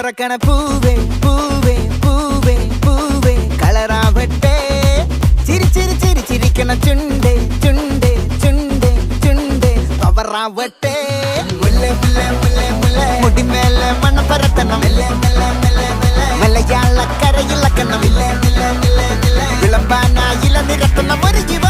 பறக்கன பூவே பூவே பூவே பூவே கலராவட்டே சிரி சிரி சிரி சிரிக்கன சுண்டே சுண்டே சுண்டே சுண்டே பவராவட்டே முல்லை முல்லை முல்லை முல்லை முடி மேல மன பரத்தனம் மெல்ல மெல்ல மெல்ல மெல்ல மலையாள கரையில் கண்ணம் இல்லை இல்ல இல்ல இல்ல விளம்பானா இள நிறத்தனம் ஜீவன்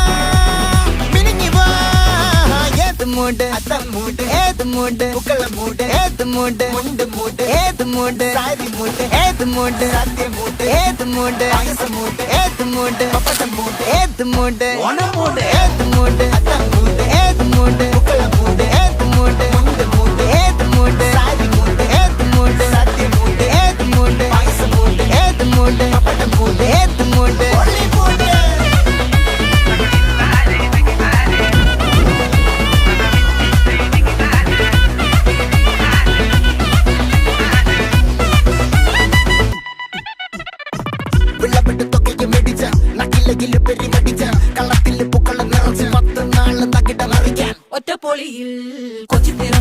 மூடு அத்த மூடு ஏது மூடு புக்கல மூடு ஏது மூடு முண்டு மூடு ஏது மூடு சாரி மூடு ஏது மூடு சத்திய மூடு ஏது மூடு அகச மூடு ஏது மூடு பப்பச மூடு ஏது மூடு ஒன மூடு ஏது மூடு அத்த மூடு ஏது மூடு புக்கல மூடு ஏது மூடு முண்டு மூடு ஏது மூடு சாரி மூடு ஏது மூடு சத்திய மூடு ஏது மூடு அகச மூடு ஏது மூடு பப்பட்ட மூடு ஏது மூடு ஒளி மூடு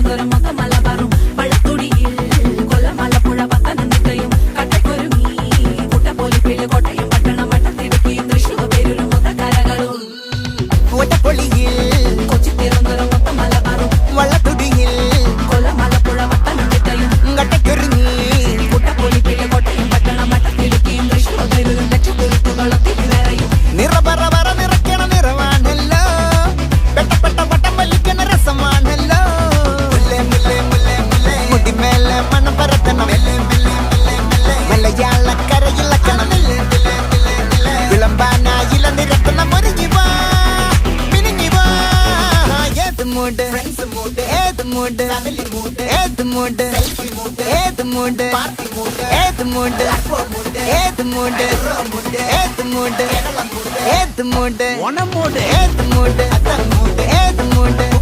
வரும் மொக்க மலை வரும். மூடு. தமிழ் மூடு. ஏது மூடு. செல்ஃபி மூடு. ஏது மூடு. பார்ட்டி மூடு. ஏது மூடு. மூடு ஏது மூடு. ஏது மூடு. ஏது மூடு ஏது மூடு ஏது மூடு.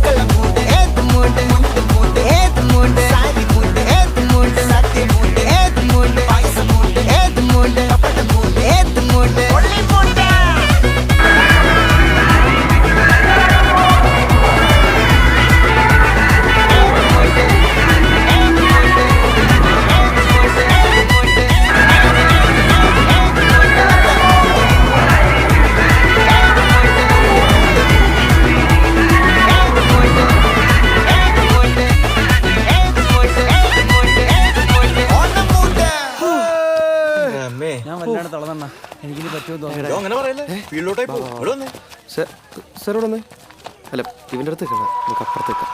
ഞാൻ വല്ലാണ്ട് തളർന്ന എനിക്കിനി പറ്റുമെന്ന് തോന്നുന്നു അങ്ങനെ പറയല്ലേ? ഫീൽഡിലോട്ടായി പോകും ഇവിടെ വന്നേ സാർ സാർ ഇവിടെ വന്നേ അല്ല ഇവന്റെ അടുത്ത് നിൽക്കണ്ട നമുക്ക് അപ്പുറത്തേക്കാം